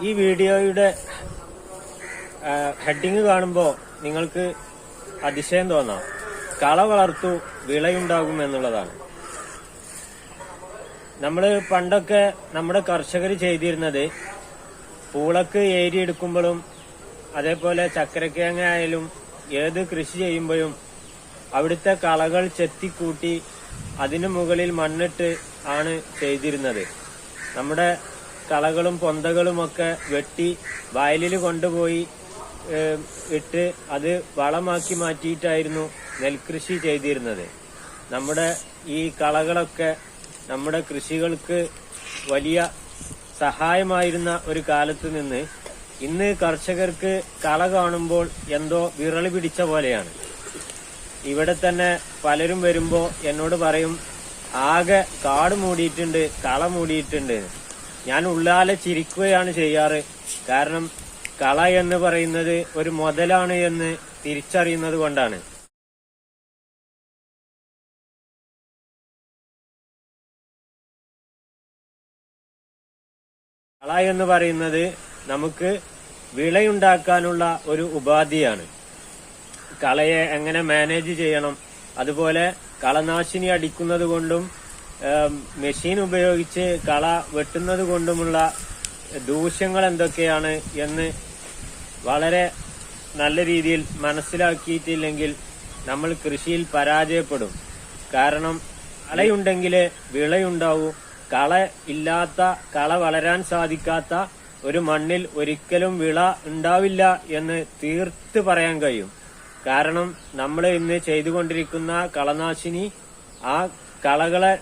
ഈ വീഡിയോയുടെ ഹെഡിങ് കാണുമ്പോൾ നിങ്ങൾക്ക് അതിശയം തോന്നാം. കള വളർത്തു വിളയുണ്ടാകും എന്നുള്ളതാണ് നമ്മൾ പണ്ടൊക്കെ നമ്മുടെ കർഷകർ ചെയ്തിരുന്നത് പൂളക്ക് ഏരി എടുക്കുമ്പോഴും അതേപോലെ ചക്കരക്കിഴങ്ങ ആയാലും ഏത് കൃഷി ചെയ്യുമ്പോഴും അവിടുത്തെ കളകൾ ചെത്തിക്കൂട്ടി അതിനു മുകളിൽ മണ്ണിട്ട് ആണ് ചെയ്തിരുന്നത്. നമ്മുടെ കളകളും പൊന്തകളും ഒക്കെ വെട്ടി വയലിൽ കൊണ്ടുപോയി ഇട്ട് അത് വളമാക്കി മാറ്റിയിട്ടായിരുന്നു നെൽകൃഷി ചെയ്തിരുന്നത്. നമ്മുടെ ഈ കളകളൊക്കെ നമ്മുടെ കൃഷികൾക്ക് വലിയ സഹായമായിരുന്ന ഒരു കാലത്ത് നിന്ന് ഇന്ന് കർഷകർക്ക് കള കാണുമ്പോൾ എന്തോ വിറളി പിടിച്ച പോലെയാണ്. ഇവിടെ തന്നെ പലരും വരുമ്പോൾ എന്നോട് പറയും ആകെ കാട് മൂടിയിട്ടുണ്ട് കള മൂടിയിട്ടുണ്ട്. ഞാൻ ഉള്ളാലെ ചിരിക്കുകയാണ് ചെയ്യാറ്. കാരണം കള എന്ന് പറയുന്നത് ഒരു മുതലാണ് എന്ന് തിരിച്ചറിയുന്നത് കൊണ്ടാണ്. കള എന്ന് പറയുന്നത് നമുക്ക് വിളയുണ്ടാക്കാനുള്ള ഒരു ഉപാധിയാണ്. കളയെ എങ്ങനെ മാനേജ് ചെയ്യണം? അതുപോലെ കളനാശിനി അടിക്കുന്നത് കൊണ്ടും മെഷീൻ ഉപയോഗിച്ച് കള വെട്ടുന്നത് കൊണ്ടുമുള്ള ദൂഷ്യങ്ങൾ എന്തൊക്കെയാണ് എന്ന് വളരെ നല്ല രീതിയിൽ മനസ്സിലാക്കിയിട്ടില്ലെങ്കിൽ നമ്മൾ കൃഷിയിൽ പരാജയപ്പെടും. കാരണം കളയുണ്ടെങ്കിലേ വിളയുണ്ടാവൂ. കള ഇല്ലാത്ത കള വളരാൻ സാധിക്കാത്ത ഒരു മണ്ണിൽ ഒരിക്കലും വിള ഉണ്ടാവില്ല എന്ന് തീർത്ത് പറയാൻ കഴിയും. കാരണം നമ്മൾ ഇന്ന് ചെയ്തുകൊണ്ടിരിക്കുന്ന കളനാശിനി ആ കളകളെ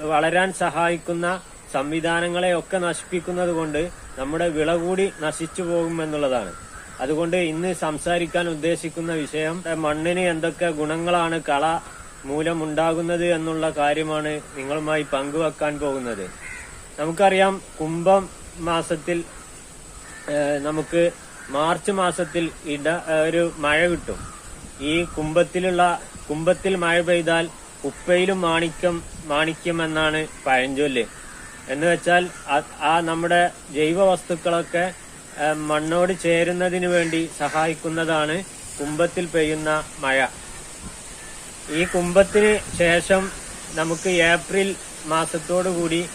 വളരാൻ സഹായിക്കുന്ന സംവിധാനങ്ങളെ ഒക്കെ നശിപ്പിക്കുന്നത് കൊണ്ട് നമ്മുടെ വിള കൂടി നശിച്ചു പോകുമെന്നുള്ളതാണ് അതുകൊണ്ട് ഇന്ന് സംസാരിക്കാൻ ഉദ്ദേശിക്കുന്ന വിഷയം മണ്ണിന് എന്തൊക്കെ ഗുണങ്ങളാണ് കള മൂലമുണ്ടാകുന്നത് എന്നുള്ള കാര്യമാണ് നിങ്ങളുമായി പങ്കുവെക്കാൻ പോകുന്നത്. നമുക്കറിയാം കുംഭം മാസത്തിൽ നമുക്ക് മാർച്ച് മാസത്തിൽ ഇട ഒരു മഴ കിട്ടും. ഈ കുംഭത്തിലുള്ള കുംഭത്തിൽ മഴ പെയ്താൽ ഉപ്പയിലും മാണിക്യം മാണിക്യം എന്നാണ് പഴഞ്ചൊല്ല്. എന്ന് വെച്ചാൽ ആ- നമ്മുടെ ജൈവ വസ്തുക്കളൊക്കെ മണ്ണോട് ചേരുന്നതിന് വേണ്ടി സഹായിക്കുന്നതാണ് കുംഭത്തിൽ പെയ്യുന്ന മഴ. ഈ കുംഭത്തിന് ശേഷം നമുക്ക് ഏപ്രിൽ മാസത്തോടുകൂടി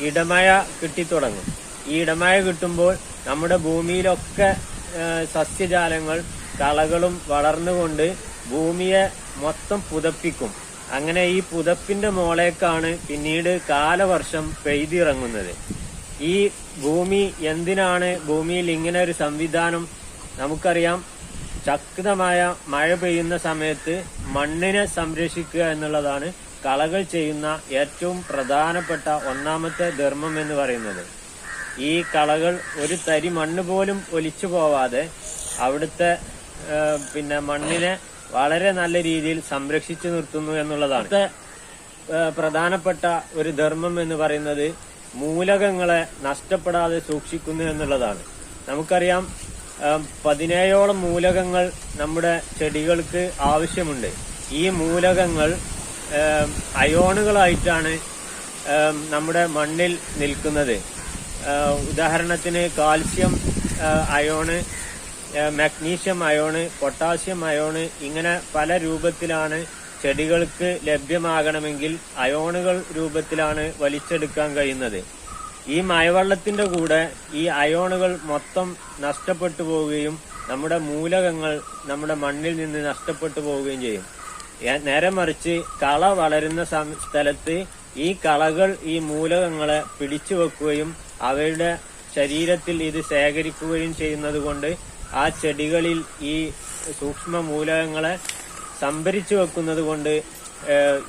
ഇടമഴ കിട്ടിത്തുടങ്ങും. ഈ ഇടമഴ കിട്ടുമ്പോൾ നമ്മുടെ ഭൂമിയിലൊക്കെ സസ്യജാലങ്ങൾ കളകളും വളർന്നുകൊണ്ട് ഭൂമിയെ മൊത്തം പുതപ്പിക്കും. അങ്ങനെ ഈ പുതപ്പിന്റെ മോളേക്കാണ് പിന്നീട് കാലവർഷം പെയ്തിറങ്ങുന്നത്. ഈ ഭൂമി എന്തിനാണ് ഭൂമിയിൽ ഇങ്ങനെ ഒരു സംവിധാനം? നമുക്കറിയാം. ശക്തമായ മഴ പെയ്യുന്ന സമയത്ത് മണ്ണിനെ സംരക്ഷിക്കുക എന്നുള്ളതാണ് കളകൾ ചെയ്യുന്ന ഏറ്റവും പ്രധാനപ്പെട്ട ഒന്നാമത്തെ ധർമ്മം എന്ന് പറയുന്നത്. ഈ കളകൾ ഒരു തരി മണ്ണ് പോലും ഒലിച്ചു പോവാതെ അവിടുത്തെ പിന്നെ മണ്ണിനെ വളരെ നല്ല രീതിയിൽ സംരക്ഷിച്ചു നിർത്തുന്നു എന്നുള്ളതാണ്. പ്രധാനപ്പെട്ട ഒരു ധർമ്മം എന്ന് പറയുന്നത് മൂലകങ്ങളെ നഷ്ടപ്പെടാതെ സൂക്ഷിക്കുന്നു എന്നുള്ളതാണ്. നമുക്കറിയാം പതിനേഴോളം മൂലകങ്ങൾ നമ്മുടെ ചെടികൾക്ക് ആവശ്യമുണ്ട്. ഈ മൂലകങ്ങൾ അയോണുകളായിട്ടാണ് നമ്മുടെ മണ്ണിൽ നിൽക്കുന്നത്. ഉദാഹരണത്തിന് calcium ion magnesium ion potassium ion ഇങ്ങനെ പല രൂപത്തിലാണ് ചെടികൾക്ക് ലഭ്യമാകണമെങ്കിൽ അയോണുകൾ രൂപത്തിലാണ് വലിച്ചെടുക്കാൻ കഴിയുന്നത്. ഈ മഴവെള്ളത്തിന്റെ കൂടെ ഈ അയോണുകൾ മൊത്തം നഷ്ടപ്പെട്ടു പോവുകയും നമ്മുടെ മൂലകങ്ങൾ നമ്മുടെ മണ്ണിൽ നിന്ന് നഷ്ടപ്പെട്ടു പോവുകയും ചെയ്യും. നേരെ മറിച്ച് കള വളരുന്ന സ്ഥലത്ത് ഈ കളകൾ ഈ മൂലകങ്ങളെ പിടിച്ചു വെക്കുകയും അവയുടെ ശരീരത്തിൽ ഇത് ശേഖരിക്കുകയും ചെയ്യുന്നത് കൊണ്ട് ആ ചെടികളിൽ ഈ സൂക്ഷ്മ മൂലകങ്ങളെ സംഭരിച്ചു വെക്കുന്നത് കൊണ്ട്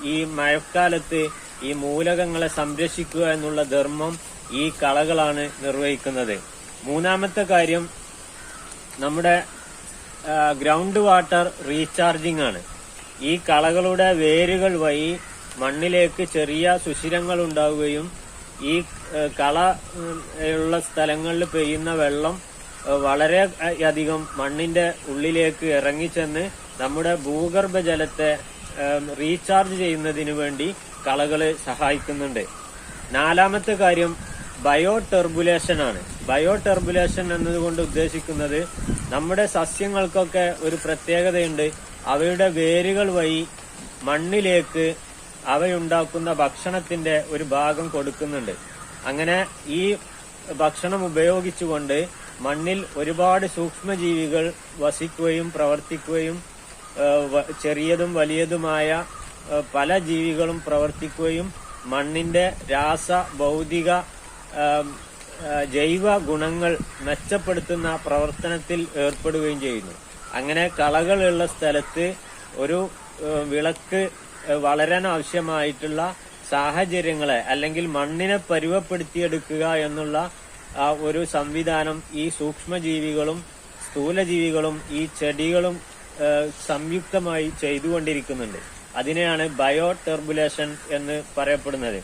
ഈ മഴക്കാലത്ത് ഈ മൂലകങ്ങളെ സംരക്ഷിക്കുക എന്നുള്ള ധർമ്മം ഈ കളകളാണ് നിർവഹിക്കുന്നത്. മൂന്നാമത്തെ കാര്യം നമ്മുടെ ഗ്രൗണ്ട് വാട്ടർ റീചാർജിംഗ് ആണ്. ഈ കളകളുടെ വേരുകൾ വഴി മണ്ണിലേക്ക് ചെറിയ സുഷിരങ്ങൾ ഉണ്ടാവുകയും ഈ കള ഉള്ള സ്ഥലങ്ങളിൽ പെയ്യുന്ന വെള്ളം വളരെ അധികം മണ്ണിന്റെ ഉള്ളിലേക്ക് ഇറങ്ങിച്ചെന്ന് നമ്മുടെ ഭൂഗർഭജലത്തെ റീചാർജ് ചെയ്യുന്നതിന് വേണ്ടി കളകൾ സഹായിക്കുന്നുണ്ട്. നാലാമത്തെ കാര്യം ബയോ ടെർബുലേഷൻ ആണ് ബയോ ടെർബുലേഷൻ എന്നതുകൊണ്ട് ഉദ്ദേശിക്കുന്നത് നമ്മുടെ സസ്യങ്ങൾക്കൊക്കെ ഒരു പ്രത്യേകതയുണ്ട്. അവയുടെ വേരുകൾ വഴി മണ്ണിലേക്ക് അവയുണ്ടാക്കുന്ന ഭക്ഷണത്തിന്റെ ഒരു ഭാഗം കൊടുക്കുന്നുണ്ട്. അങ്ങനെ ഈ ഭക്ഷണം ഉപയോഗിച്ചുകൊണ്ട് മണ്ണിൽ ഒരുപാട് സൂക്ഷ്മജീവികൾ വസിക്കുകയും പ്രവർത്തിക്കുകയും ചെറിയതും വലിയതുമായ പല ജീവികളും പ്രവർത്തിക്കുകയും മണ്ണിന്റെ രാസ ഭൗതിക ജൈവ ഗുണങ്ങൾ മെച്ചപ്പെടുത്തുന്ന പ്രവർത്തനത്തിൽ ഏർപ്പെടുകയും ചെയ്യുന്നു. അങ്ങനെ കളകളുള്ള സ്ഥലത്ത് ഒരു വിളക്ക് വളരാൻ ആവശ്യമായിട്ടുള്ള സാഹചര്യങ്ങളെ അല്ലെങ്കിൽ മണ്ണിനെ പരുവപ്പെടുത്തിയെടുക്കുക എന്നുള്ള ഒരു സംവിധാനം ഈ സൂക്ഷ്മജീവികളും സ്ഥൂലജീവികളും ഈ ചെടികളും സംയുക്തമായി ചെയ്തുകൊണ്ടിരിക്കുന്നുണ്ട്. അതിനെയാണ് ബയോ ടെർബുലേഷൻ എന്ന് പറയപ്പെടുന്നത്.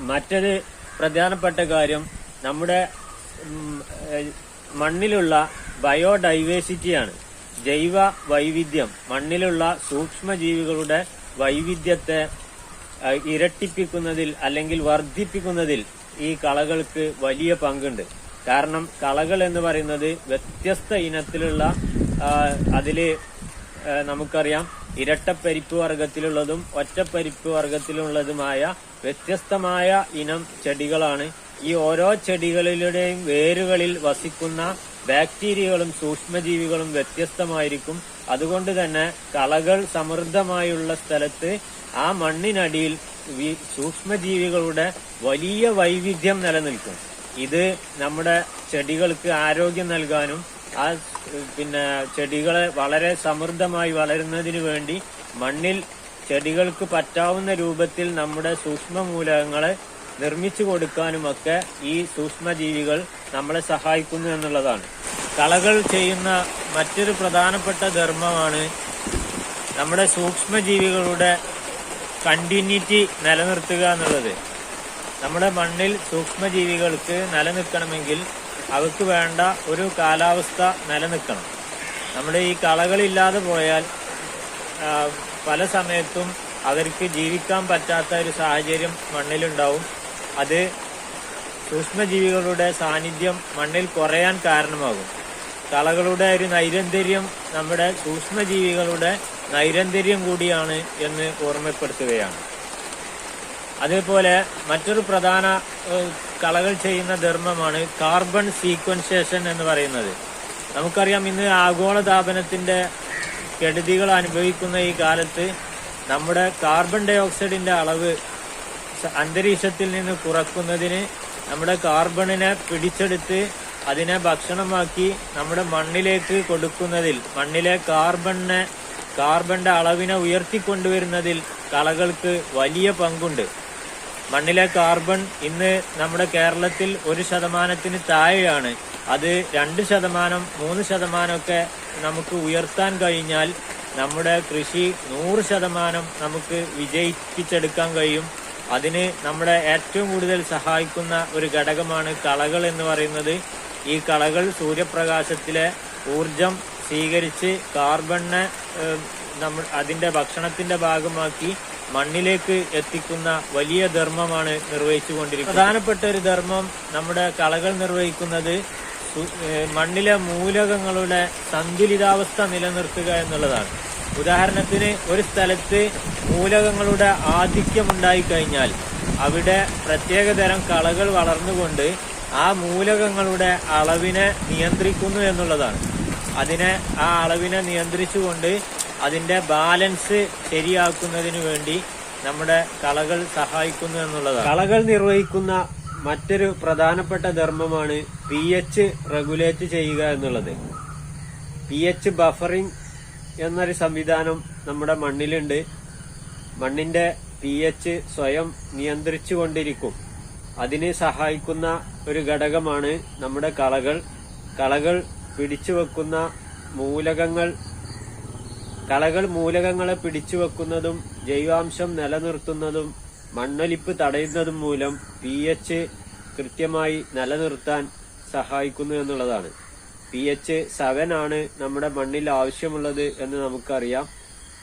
മറ്റൊരു പ്രധാനപ്പെട്ട കാര്യം നമ്മുടെ മണ്ണിലുള്ള ബയോഡൈവേഴ്സിറ്റിയാണ്. ജൈവ വൈവിധ്യം മണ്ണിലുള്ള സൂക്ഷ്മജീവികളുടെ വൈവിധ്യത്തെ ഇരട്ടിപ്പിക്കുന്നതിൽ അല്ലെങ്കിൽ വർദ്ധിപ്പിക്കുന്നതിൽ ഈ കളകൾക്ക് വലിയ പങ്കുണ്ട്. കാരണം കളകൾ എന്ന് പറയുന്നത് വ്യത്യസ്ത ഇനത്തിലുള്ള അതിൽ നമുക്കറിയാം ഇരട്ടപ്പരിപ്പ് വർഗത്തിലുള്ളതും ഒറ്റപ്പരിപ്പ് വർഗത്തിലുള്ളതുമായ വ്യത്യസ്തമായ ഇനം ചെടികളാണ്. ഈ ഓരോ ചെടികളിലൂടെയും വേരുകളിൽ വസിക്കുന്ന ബാക്ടീരിയകളും സൂക്ഷ്മജീവികളും വ്യത്യസ്തമായിരിക്കും. അതുകൊണ്ട് തന്നെ കളകൾ സമൃദ്ധമായുള്ള സ്ഥലത്ത് ആ മണ്ണിനടിയിൽ സൂക്ഷ്മജീവികളുടെ വലിയ വൈവിധ്യം നിലനിൽക്കും. ഇത് നമ്മുടെ ചെടികൾക്ക് ആരോഗ്യം നൽകാനും ആ പിന്നെ ചെടികളെ വളരെ സമൃദ്ധമായി വളരുന്നതിന് വേണ്ടി മണ്ണിൽ ചെടികൾക്ക് പറ്റാവുന്ന രൂപത്തിൽ നമ്മുടെ സൂക്ഷ്മ മൂലകങ്ങളെ നിർമ്മിച്ചു കൊടുക്കാനുമൊക്കെ ഈ സൂക്ഷ്മജീവികൾ നമ്മളെ സഹായിക്കുന്നു എന്നുള്ളതാണ്. കളകൾ ചെയ്യുന്ന മറ്റൊരു പ്രധാനപ്പെട്ട ധർമ്മമാണ് നമ്മുടെ സൂക്ഷ്മജീവികളുടെ കണ്ടിന്യൂറ്റി നിലനിർത്തുക എന്നുള്ളത്. നമ്മുടെ മണ്ണിൽ സൂക്ഷ്മജീവികൾക്ക് നിലനിൽക്കണമെങ്കിൽ അവർക്ക് വേണ്ട ഒരു കാലാവസ്ഥ നിലനിൽക്കണം. നമ്മുടെ ഈ കളകളില്ലാതെ പോയാൽ പല സമയത്തും അവർക്ക് ജീവിക്കാൻ പറ്റാത്ത ഒരു സാഹചര്യം മണ്ണിലുണ്ടാവും. അത് സൂക്ഷ്മജീവികളുടെ സാന്നിധ്യം മണ്ണിൽ കുറയാൻ കാരണമാകും. കളകളുടെ ഒരു നൈരന്തര്യം നമ്മുടെ സൂക്ഷ്മജീവികളുടെ നൈരന്തര്യം കൂടിയാണ് എന്ന് ഓർമ്മപ്പെടുത്തുകയാണ്. അതേപോലെ മറ്റൊരു പ്രധാന കളകൾ ചെയ്യുന്ന ധർമ്മമാണ് കാർബൺ സീക്വൻസേഷൻ എന്ന് പറയുന്നത്. നമുക്കറിയാം ഇന്ന് ആഗോളതാപനത്തിന്റെ കെടുതികൾ അനുഭവിക്കുന്ന ഈ കാലത്ത് നമ്മുടെ കാർബൺ ഡൈ ഓക്സൈഡിന്റെ അളവ് അന്തരീക്ഷത്തിൽ നിന്ന് കുറക്കുന്നതിന് നമ്മുടെ കാർബണിനെ പിടിച്ചെടുത്ത് അതിനെ ഭക്ഷണമാക്കി നമ്മുടെ മണ്ണിലേക്ക് കൊടുക്കുന്നതിൽ മണ്ണിലെ കാർബണിനെ കാർബണിന്റെ അളവിനെ ഉയർത്തിക്കൊണ്ടുവരുന്നതിൽ കളകൾക്ക് വലിയ പങ്കുണ്ട്. മണ്ണിലെ കാർബൺ ഇന്ന് നമ്മുടെ കേരളത്തിൽ ഒരു ശതമാനത്തിന് താഴെയാണ്. അത് രണ്ട് ശതമാനം മൂന്ന് ശതമാനമൊക്കെ നമുക്ക് ഉയർത്താൻ കഴിഞ്ഞാൽ നമ്മുടെ കൃഷി നൂറ് ശതമാനം നമുക്ക് വിജയിപ്പിച്ചെടുക്കാൻ കഴിയും. അതിന് നമ്മുടെ ഏറ്റവും കൂടുതൽ സഹായിക്കുന്ന ഒരു ഘടകമാണ് കളകൾ എന്ന് പറയുന്നത്. ഈ കളകൾ സൂര്യപ്രകാശത്തിലെ ഊർജം സ്വീകരിച്ച് കാർബണിനെ നമ്മൾ അതിന്റെ ഭക്ഷണത്തിന്റെ ഭാഗമാക്കി മണ്ണിലേക്ക് എത്തിക്കുന്ന വലിയ ധർമ്മമാണ് നിർവഹിച്ചുകൊണ്ടിരിക്കുന്നത്. പ്രധാനപ്പെട്ട ഒരു ധർമ്മം നമ്മുടെ കളകൾ നിർവഹിക്കുന്നത് മണ്ണിലെ മൂലകങ്ങളുടെ സന്തുലിതാവസ്ഥ നിലനിർത്തുക എന്നുള്ളതാണ്. ഉദാഹരണത്തിന് ഒരു സ്ഥലത്ത് മൂലകങ്ങളുടെ ആധിക്യം ഉണ്ടായിക്കഴിഞ്ഞാൽ അവിടെ പ്രത്യേകതരം കളകൾ വളർന്നുകൊണ്ട് ആ മൂലകങ്ങളുടെ അളവിനെ നിയന്ത്രിക്കുന്നു എന്നുള്ളതാണ്. അതിനെ ആ അളവിനെ നിയന്ത്രിച്ചുകൊണ്ട് അതിന്റെ ബാലൻസ് ശരിയാക്കുന്നതിന് വേണ്ടി നമ്മുടെ കളകൾ സഹായിക്കുന്നു എന്നുള്ളതാണ്. കളകൾ നിർവഹിക്കുന്ന മറ്റൊരു പ്രധാനപ്പെട്ട ധർമ്മമാണ് പി എച്ച് റെഗുലേറ്റ് ചെയ്യുക എന്നുള്ളത്. പി എച്ച് ബഫറിംഗ് എന്നൊരു സംവിധാനം നമ്മുടെ മണ്ണിലുണ്ട്. മണ്ണിന്റെ പി എച്ച് സ്വയം നിയന്ത്രിച്ചുകൊണ്ടിരിക്കും. അതിന് സഹായിക്കുന്ന ഒരു ഘടകമാണ് നമ്മുടെ കളകൾ. കളകൾ പിടിച്ചു വെക്കുന്ന മൂലകങ്ങൾ കളകൾ മൂലകങ്ങളെ പിടിച്ചു വെക്കുന്നതും ജൈവാംശം നിലനിർത്തുന്നതും മണ്ണൊലിപ്പ് തടയുന്നതും മൂലം പി എച്ച് കൃത്യമായി നിലനിർത്താൻ സഹായിക്കുന്നു എന്നുള്ളതാണ്. പി എച്ച് സെവൻ ആണ് നമ്മുടെ മണ്ണിൽ ആവശ്യമുള്ളത് എന്ന് നമുക്കറിയാം.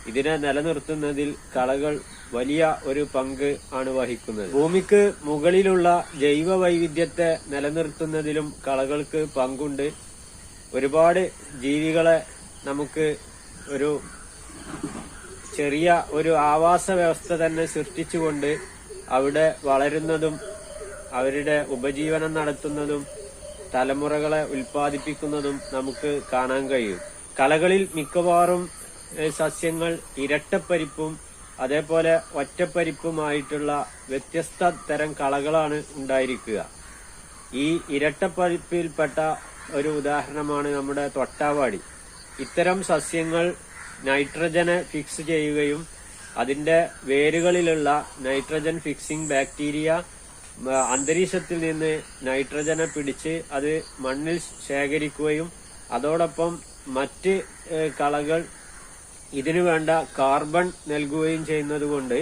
ഇതിനെ നിലനിർത്തുന്നതിൽ കളകൾ വലിയ ഒരു പങ്ക് ആണ് വഹിക്കുന്നത്. ഭൂമിക്ക് മുകളിലുള്ള ജൈവ വൈവിധ്യത്തെ നിലനിർത്തുന്നതിലും കളകൾക്ക് പങ്കുണ്ട്. ഒരുപാട് ജീവികളെ നമുക്ക് ഒരു ചെറിയ ഒരു ആവാസ വ്യവസ്ഥ തന്നെ സൃഷ്ടിച്ചുകൊണ്ട് അവിടെ വളരുന്നതും അവരുടെ ഉപജീവനം നടത്തുന്നതും തലമുറകളെ ഉൽപ്പാദിപ്പിക്കുന്നതും നമുക്ക് കാണാൻ കഴിയും. കളകളിൽ മിക്കവാറും സസ്യങ്ങൾ ഇരട്ടപ്പരിപ്പും അതേപോലെ ഒറ്റപ്പരിപ്പുമായിട്ടുള്ള വ്യത്യസ്ത തരം കളകളാണ് ഉണ്ടായിരിക്കുക. ഈ ഇരട്ടപ്പരിപ്പിൽപ്പെട്ട ഒരു ഉദാഹരണമാണ് നമ്മുടെ തൊട്ടാവാടി. ഇത്തരം സസ്യങ്ങൾ നൈട്രജനെ ഫിക്സ് ചെയ്യുകയും അതിന്റെ വേരുകളിലുള്ള നൈട്രജൻ ഫിക്സിംഗ് ബാക്ടീരിയ അന്തരീക്ഷത്തിൽ നിന്ന് നൈട്രജനെ പിടിച്ച് അത് മണ്ണിൽ ശേഖരിക്കുകയും അതോടൊപ്പം മറ്റ് കളകൾ ഇതിനു വേണ്ട കാർബൺ നൽകുകയും ചെയ്യുന്നതുകൊണ്ട്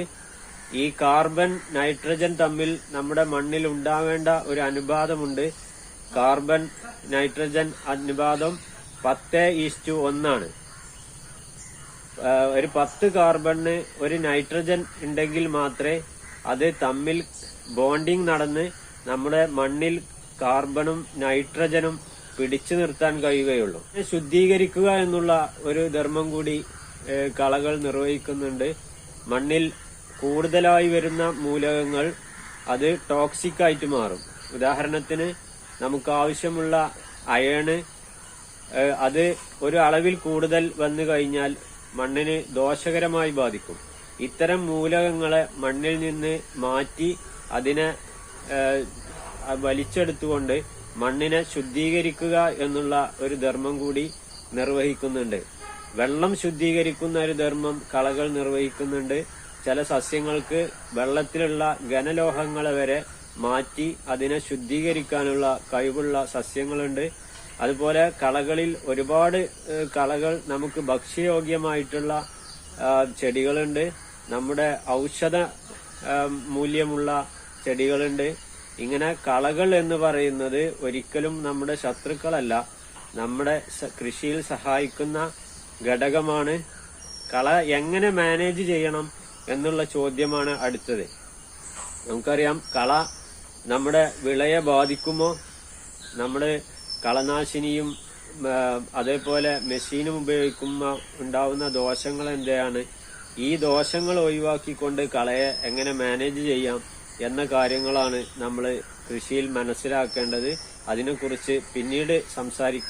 ഈ കാർബൺ നൈട്രജൻ തമ്മിൽ നമ്മുടെ മണ്ണിൽ ഉണ്ടാവേണ്ട ഒരു അനുപാതമുണ്ട്. കാർബൺ നൈട്രജൻ അനുപാതം പത്ത് ഈസ്റ്റു ഒന്നാണ്. ഒരു പത്ത് കാർബണിന് ഒരു നൈട്രജൻ ഉണ്ടെങ്കിൽ മാത്രമേ അത് തമ്മിൽ ബോണ്ടിങ് നടന്ന് നമ്മുടെ മണ്ണിൽ കാർബണും നൈട്രജനും പിടിച്ചു നിർത്താൻ കഴിയുകയുള്ളൂ. ശുദ്ധീകരിക്കുക എന്നുള്ള ഒരു ധർമ്മം കൂടി കളകൾ നിർവഹിക്കുന്നുണ്ട്. മണ്ണിൽ കൂടുതലായി വരുന്ന മൂലകങ്ങൾ അത് ടോക്സിക് ആയിട്ട് മാറും. ഉദാഹരണത്തിന് നമുക്ക് ആവശ്യമുള്ള അയണ് അത് ഒരു അളവിൽ കൂടുതൽ വന്നു കഴിഞ്ഞാൽ മണ്ണിന് ദോഷകരമായി ബാധിക്കും. ഇത്തരം മൂലകങ്ങളെ മണ്ണിൽ നിന്ന് മാറ്റി അതിനെ വലിച്ചെടുത്തുകൊണ്ട് മണ്ണിനെ ശുദ്ധീകരിക്കുക എന്നുള്ള ഒരു ധർമ്മം കൂടി നിർവഹിക്കുന്നുണ്ട്. വെള്ളം ശുദ്ധീകരിക്കുന്ന ഒരു ധർമ്മം കളകൾ നിർവഹിക്കുന്നുണ്ട്. ചില സസ്യങ്ങൾക്ക് വെള്ളത്തിലുള്ള ഘനലോഹങ്ങളെ വരെ മാറ്റി അതിനെ ശുദ്ധീകരിക്കാനുള്ള കഴിവുള്ള സസ്യങ്ങളുണ്ട്. അതുപോലെ കളകളിൽ ഒരുപാട് കളകൾ നമുക്ക് ഭക്ഷ്യയോഗ്യമായിട്ടുള്ള ചെടികളുണ്ട്. നമ്മുടെ ഔഷധ മൂല്യമുള്ള ചെടികളുണ്ട്. ഇങ്ങനെ കളകൾ എന്ന് പറയുന്നത് ഒരിക്കലും നമ്മുടെ ശത്രുക്കളല്ല. നമ്മുടെ കൃഷിയിൽ സഹായിക്കുന്ന ഘടകമാണ്. കള എങ്ങനെ മാനേജ് ചെയ്യണം എന്നുള്ള ചോദ്യമാണ് അടുത്തത്. നമുക്കറിയാം കള നമ്മുടെ വിളയെ ബാധിക്കുമോ? നമ്മുടെ കളനാശിനിയും അതേപോലെ മെഷീനും ഉപയോഗിക്കുമ്പോൾ ഉണ്ടാവുന്ന ദോഷങ്ങൾ എന്താണ് ഈ ദോഷങ്ങൾ ഒഴിവാക്കിക്കൊണ്ട് കളയെ എങ്ങനെ മാനേജ് ചെയ്യാം എന്ന കാര്യങ്ങളാണ് നമ്മൾ കൃഷിയിൽ മനസ്സിലാക്കേണ്ടത്. അതിനെക്കുറിച്ച് പിന്നീട് സംസാരിക്കാം.